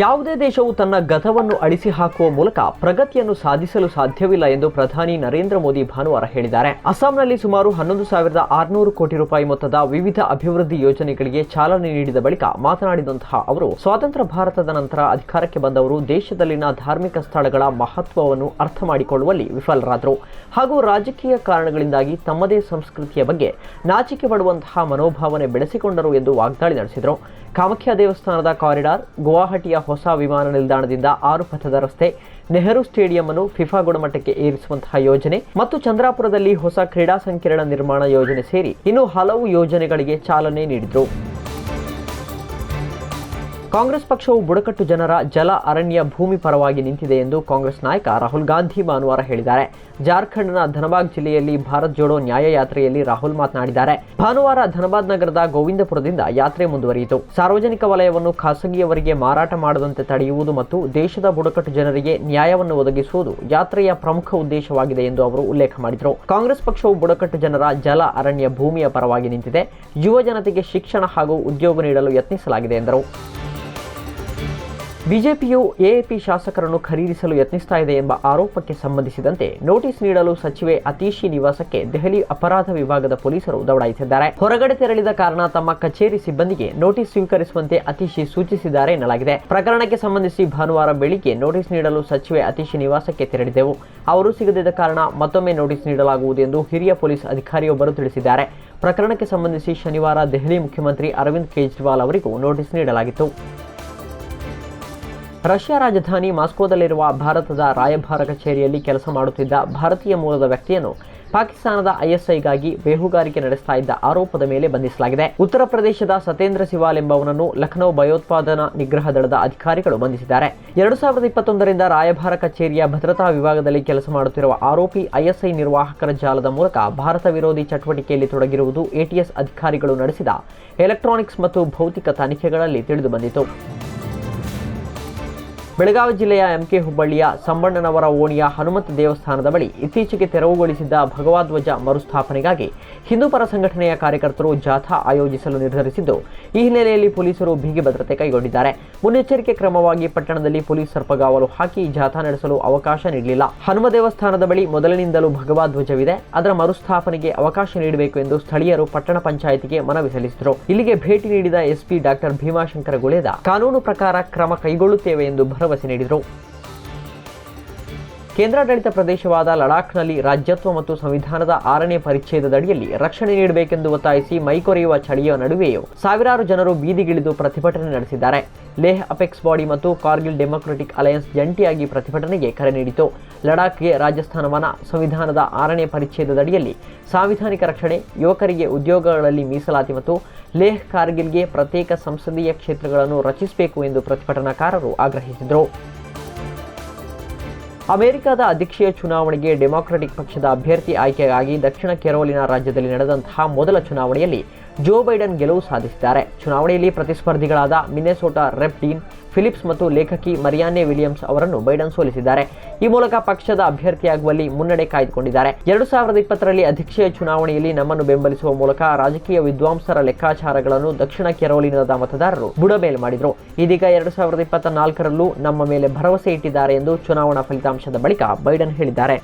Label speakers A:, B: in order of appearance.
A: ಯಾವುದೇ ದೇಶವು ತನ್ನ ಗತವನ್ನು ಅಳಿಸಿ ಹಾಕುವ ಮೂಲಕ ಪ್ರಗತಿಯನ್ನು ಸಾಧಿಸಲು ಸಾಧ್ಯವಿಲ್ಲ ಎಂದು ಪ್ರಧಾನಿ ನರೇಂದ್ರ ಮೋದಿ ಭಾನುವಾರ ಹೇಳಿದ್ದಾರೆ. ಅಸ್ಸಾಂನಲ್ಲಿ ಸುಮಾರು ಹನ್ನೊಂದು ಸಾವಿರದ ಆರುನೂರು ಕೋಟಿ ರೂಪಾಯಿ ಮೊತ್ತದ ವಿವಿಧ ಅಭಿವೃದ್ಧಿ ಯೋಜನೆಗಳಿಗೆ ಚಾಲನೆ ನೀಡಿದ ಬಳಿಕ ಮಾತನಾಡಿದಂತಹ ಅವರು, ಸ್ವಾತಂತ್ರ್ಯ ಭಾರತದ ನಂತರ ಅಧಿಕಾರಕ್ಕೆ ಬಂದವರು ದೇಶದಲ್ಲಿನ ಧಾರ್ಮಿಕ ಸ್ಥಳಗಳ ಮಹತ್ವವನ್ನು ಅರ್ಥ ಮಾಡಿಕೊಳ್ಳುವಲ್ಲಿ ವಿಫಲರಾದರು. ಹಾಗೂ ರಾಜಕೀಯ ಕಾರಣಗಳಿಂದಾಗಿ ತಮ್ಮದೇ ಸಂಸ್ಕೃತಿಯ ಬಗ್ಗೆ ನಾಚಿಕೆ ಪಡುವಂತಹ ಮನೋಭಾವನೆ ಬೆಳೆಸಿಕೊಂಡರು ಎಂದು ವಾಗ್ದಾಳಿ ನಡೆಸಿದರು. ಕಾಮಾಖ್ಯ ದೇವಸ್ಥಾನದ ಕಾರಿಡಾರ್, ಗುವಾಹಟಿಯ ಹೊಸ ವಿಮಾನ ನಿಲ್ದಾಣದಿಂದ ಆರು ಪಥದ ರಸ್ತೆ ನೆಹರು ಸ್ಟೇಡಿಯಂ ಅನ್ನು ಫಿಫಾ ಗುಣಮಟ್ಟಕ್ಕೆ ಏರಿಸುವಂತಹ ಯೋಜನೆ ಮತ್ತು ಚಂದ್ರಾಪುರದಲ್ಲಿ ಹೊಸ ಕ್ರೀಡಾ ಸಂಕೀರ್ಣ ನಿರ್ಮಾಣ ಯೋಜನೆ ಸೇರಿ ಇನ್ನು ಹಲವು ಯೋಜನೆಗಳಿಗೆ ಚಾಲನೆ ನೀಡಿದರು. ಕಾಂಗ್ರೆಸ್ ಪಕ್ಷವು ಬುಡಕಟ್ಟು ಜನರ ಜಲ ಅರಣ್ಯ ಭೂಮಿ ಪರವಾಗಿ ನಿಂತಿದೆ ಎಂದು ಕಾಂಗ್ರೆಸ್ ನಾಯಕ ರಾಹುಲ್ ಗಾಂಧಿ ಭಾನುವಾರ ಹೇಳಿದ್ದಾರೆ. ಜಾರ್ಖಂಡ್ನ ಧನಬಾದ್ ಜಿಲ್ಲೆಯಲ್ಲಿ ಭಾರತ್ ಜೋಡೋ ನ್ಯಾಯ ಯಾತ್ರೆಯಲ್ಲಿ ರಾಹುಲ್ ಮಾತನಾಡಿದ್ದಾರೆ. ಭಾನುವಾರ ಧನಬಾದ್ ನಗರದ ಗೋವಿಂದಪುರದಿಂದ ಯಾತ್ರೆ ಮುಂದುವರಿಯಿತು. ಸಾರ್ವಜನಿಕ ವಲಯವನ್ನು ಖಾಸಗಿಯವರಿಗೆ ಮಾರಾಟ ಮಾಡದಂತೆ ತಡೆಯುವುದು ಮತ್ತು ದೇಶದ ಬುಡಕಟ್ಟು ಜನರಿಗೆ ನ್ಯಾಯವನ್ನು ಒದಗಿಸುವುದು ಯಾತ್ರೆಯ ಪ್ರಮುಖ ಉದ್ದೇಶವಾಗಿದೆ ಎಂದು ಅವರು ಉಲ್ಲೇಖ ಮಾಡಿದರು. ಕಾಂಗ್ರೆಸ್ ಪಕ್ಷವು ಬುಡಕಟ್ಟು ಜನರ ಜಲ ಅರಣ್ಯ ಭೂಮಿಯ ಪರವಾಗಿ ನಿಂತಿದೆ. ಯುವ ಜನತೆಗೆ ಶಿಕ್ಷಣ ಹಾಗೂ ಉದ್ಯೋಗ ನೀಡಲು ಯತ್ನಿಸಲಾಗಿದೆ ಎಂದರು. ಬಿಜೆಪಿಯು ಎಎಪಿ ಶಾಸಕರನ್ನು ಖರೀದಿಸಲು ಯತ್ನಿಸ್ತಾ ಇದೆ ಎಂಬ ಆರೋಪಕ್ಕೆ ಸಂಬಂಧಿಸಿದಂತೆ ನೋಟಿಸ್ ನೀಡಲು ಸಚಿವೆ ಅತೀಶಿ ನಿವಾಸಕ್ಕೆ ದೆಹಲಿ ಅಪರಾಧ ವಿಭಾಗದ ಪೊಲೀಸರು ದೌಡಾಯಿಸಿದ್ದಾರೆ. ಹೊರಗಡೆ ತೆರಳಿದ ಕಾರಣ ತಮ್ಮ ಕಚೇರಿ ಸಿಬ್ಬಂದಿಗೆ ನೋಟಿಸ್ ಸ್ವೀಕರಿಸುವಂತೆ ಅತೀಶಿ ಸೂಚಿಸಿದ್ದಾರೆ ಎನ್ನಲಾಗಿದೆ. ಪ್ರಕರಣಕ್ಕೆ ಸಂಬಂಧಿಸಿ ಭಾನುವಾರ ಬೆಳಿಗ್ಗೆ ನೋಟಿಸ್ ನೀಡಲು ಸಚಿವೆ ಅತೀಶಿ ನಿವಾಸಕ್ಕೆ ತೆರಳಿದೆವು. ಅವರು ಸಿಗದಿದ್ದ ಕಾರಣ ಮತ್ತೊಮ್ಮೆ ನೋಟಿಸ್ ನೀಡಲಾಗುವುದು ಎಂದು ಹಿರಿಯ ಪೊಲೀಸ್ ಅಧಿಕಾರಿಯೊಬ್ಬರು ತಿಳಿಸಿದ್ದಾರೆ. ಪ್ರಕರಣಕ್ಕೆ ಸಂಬಂಧಿಸಿ ಶನಿವಾರ ದೆಹಲಿ ಮುಖ್ಯಮಂತ್ರಿ ಅರವಿಂದ್ ಕೇಜ್ರಿವಾಲ್ ಅವರಿಗೂ ನೋಟಿಸ್ ನೀಡಲಾಗಿತ್ತು. ರಷ್ಯಾ ರಾಜಧಾನಿ ಮಾಸ್ಕೋದಲ್ಲಿರುವ ಭಾರತದ ರಾಯಭಾರ ಕಚೇರಿಯಲ್ಲಿ ಕೆಲಸ ಮಾಡುತ್ತಿದ್ದ ಭಾರತೀಯ ಮೂಲದ ವ್ಯಕ್ತಿಯನ್ನು ಪಾಕಿಸ್ತಾನದ ಐಎಸ್ಐಗಾಗಿ ಬೇಹುಗಾರಿಕೆ ನಡೆಸ್ತಾ ಇದ್ದ ಆರೋಪದ ಮೇಲೆ ಬಂಧಿಸಲಾಗಿದೆ. ಉತ್ತರ ಪ್ರದೇಶದ ಸತೇಂದ್ರ ಸಿವಾಲ್ ಎಂಬವನನ್ನು ಲಖನೌ ಭಯೋತ್ಪಾದನಾ ನಿಗ್ರಹ ದಳದ ಅಧಿಕಾರಿಗಳು ಬಂಧಿಸಿದ್ದಾರೆ. ಎರಡು ಸಾವಿರದ ಇಪ್ಪತ್ತೊಂದರಿಂದ ರಾಯಭಾರ ಕಚೇರಿಯ ಭದ್ರತಾ ವಿಭಾಗದಲ್ಲಿ ಕೆಲಸ ಮಾಡುತ್ತಿರುವ ಆರೋಪಿ ಐಎಸ್ಐ ನಿರ್ವಾಹಕರ ಜಾಲದ ಮೂಲಕ ಭಾರತ ವಿರೋಧಿ ಚಟುವಟಿಕೆಯಲ್ಲಿ ತೊಡಗಿರುವುದು ಎಟಿಎಸ್ ಅಧಿಕಾರಿಗಳು ನಡೆಸಿದ ಎಲೆಕ್ಟ್ರಾನಿಕ್ಸ್ ಮತ್ತು ಭೌತಿಕ ತನಿಖೆಗಳಲ್ಲಿ ತಿಳಿದುಬಂದಿತು. ಬೆಳಗಾವಿ ಜಿಲ್ಲೆಯ ಎಂಕೆ ಹುಬ್ಬಳ್ಳಿಯ ಸಂಬಣ್ಣನವರ ಓಣಿಯ ಹನುಮಂತ ದೇವಸ್ಥಾನದ ಬಳಿ ಇತ್ತೀಚೆಗೆ ತೆರವುಗೊಳಿಸಿದ್ದ ಭಗವಾಧ್ವಜ ಮರುಸ್ಥಾಪನೆಗಾಗಿ ಹಿಂದೂಪರ ಸಂಘಟನೆಯ ಕಾರ್ಯಕರ್ತರು ಜಾಥಾ ಆಯೋಜಿಸಲು ನಿರ್ಧರಿಸಿದ್ದು, ಈ ಹಿನ್ನೆಲೆಯಲ್ಲಿ ಪೊಲೀಸರು ಬಿಗಿ ಭದ್ರತೆ ಕೈಗೊಂಡಿದ್ದಾರೆ. ಮುನ್ನೆಚ್ಚರಿಕೆ ಕ್ರಮವಾಗಿ ಪಟ್ಟಣದಲ್ಲಿ ಪೊಲೀಸ್ ಸರ್ಪಗಾವಲು ಹಾಕಿ ಜಾಥಾ ನಡೆಸಲು ಅವಕಾಶ ನೀಡಲಿಲ್ಲ. ಹನುಮ ದೇವಸ್ಥಾನದ ಬಳಿ ಮೊದಲಿನಿಂದಲೂ ಭಗವಾಧ್ವಜವಿದೆ ಅದರ ಮರುಸ್ಥಾಪನೆಗೆ ಅವಕಾಶ ನೀಡಬೇಕು ಎಂದು ಸ್ಥಳೀಯರು ಪಟ್ಟಣ ಪಂಚಾಯಿತಿಗೆ ಮನವಿ ಸಲ್ಲಿಸಿದರು. ಇಲ್ಲಿಗೆ ಭೇಟಿ ನೀಡಿದ ಎಸ್ಪಿ ಡಾಕ್ಟರ್ ಭೀಮಾಶಂಕರ ಗುಳೇದ, ಕಾನೂನು ಪ್ರಕಾರ ಕ್ರಮ ಕೈಗೊಳ್ಳುತ್ತೇವೆ ಎಂದು ಭರವಸೆ ನೀಡಿದರು. ಕೇಂದ್ರಾಡಳಿತ ಪ್ರದೇಶವಾದ ಲಡಾಖ್ನಲ್ಲಿ ರಾಜ್ಯತ್ವ ಮತ್ತು ಸಂವಿಧಾನದ ಆರನೇ ಪರಿಚ್ಛೇದದಡಿಯಲ್ಲಿ ರಕ್ಷಣೆ ನೀಡಬೇಕೆಂದು ಒತ್ತಾಯಿಸಿ ಮೈಕೊರೆಯುವ ಚಳಿಯ ನಡುವೆಯೂ ಸಾವಿರಾರು ಜನರು ಬೀದಿಗಿಳಿದು ಪ್ರತಿಭಟನೆ ನಡೆಸಿದ್ದಾರೆ. ಲೇಹ್ ಅಪೆಕ್ಸ್ ಬಾಡಿ ಮತ್ತು ಕಾರ್ಗಿಲ್ ಡೆಮೊಕ್ರೆಟಿಕ್ ಅಲಯನ್ಸ್ ಜಂಟಿಯಾಗಿ ಪ್ರತಿಭಟನೆಗೆ ಕರೆ ನೀಡಿತು. ಲಡಾಖ್ಗೆ ರಾಜಸ್ಥಾನವನ ಸಂವಿಧಾನದ ಆರನೇ ಪರಿಚ್ಛೇದದಡಿಯಲ್ಲಿ ಸಾಂವಿಧಾನಿಕ ರಕ್ಷಣೆ, ಯುವಕರಿಗೆ ಉದ್ಯೋಗಗಳಲ್ಲಿ ಮೀಸಲಾತಿ ಮತ್ತು ಲೇಹ್ ಕಾರ್ಗಿಲ್ಗೆ ಪ್ರತ್ಯೇಕ ಸಂಸದೀಯ ಕ್ಷೇತ್ರಗಳನ್ನು ರಚಿಸಬೇಕು ಎಂದು ಪ್ರತಿಭಟನಾಕಾರರು ಆಗ್ರಹಿಸಿದರು. ಅಮೆರಿಕದ ಅಧ್ಯಕ್ಷೀಯ ಚುನಾವಣೆಗೆ ಡೆಮಾಕ್ರೆಟಿಕ್ ಪಕ್ಷದ ಅಭ್ಯರ್ಥಿ ಆಯ್ಕೆಗಾಗಿ ದಕ್ಷಿಣ ಕೆರೋಲಿನಾ ರಾಜ್ಯದಲ್ಲಿ ನಡೆದಂತಹ ಮೊದಲ ಚುನಾವಣೆಯಲ್ಲಿ ಜೋ ಬೈಡನ್ ಗೆಲುವು ಸಾಧಿಸಿದ್ದಾರೆ. ಚುನಾವಣೆಯಲ್ಲಿ ಪ್ರತಿಸ್ಪರ್ಧಿಗಳಾದ ಮಿನೆಸೋಟಾ ರೆಪ್ ಡೀನ್ ಫಿಲಿಪ್ಸ್ ಮತ್ತು ಲೇಖಕಿ ಮರಿಯಾನೆ ವಿಲಿಯಮ್ಸ್ ಅವರನ್ನು ಬೈಡನ್ ಸೋಲಿಸಿದ್ದಾರೆ. ಈ ಮೂಲಕ ಪಕ್ಷದ ಅಭ್ಯರ್ಥಿಯಾಗುವಲ್ಲಿ ಮುನ್ನಡೆ ಕಾಯ್ದುಕೊಂಡಿದ್ದಾರೆ. ಎರಡು ಸಾವಿರದ ಇಪ್ಪತ್ತರಲ್ಲಿ ಅಧ್ಯಕ್ಷೀಯ ಚುನಾವಣೆಯಲ್ಲಿ ನಮ್ಮನ್ನು ಬೆಂಬಲಿಸುವ ಮೂಲಕ ರಾಜಕೀಯ ವಿದ್ವಾಂಸರ ಲೆಕ್ಕಾಚಾರಗಳನ್ನು ದಕ್ಷಿಣ ಕೆರೋಲಿನಾದ ಮತದಾರರು ಬುಡಮೇಲೆ ಮಾಡಿದರು. ಇದೀಗ ಎರಡು ಸಾವಿರದ ಇಪ್ಪತ್ತ ನಾಲ್ಕರಲ್ಲೂ ನಮ್ಮ ಮೇಲೆ ಭರವಸೆ ಇಟ್ಟಿದ್ದಾರೆ ಎಂದು ಚುನಾವಣಾ ಫಲಿತಾಂಶದ ಬಳಿಕ ಬೈಡನ್ ಹೇಳಿದ್ದಾರೆ.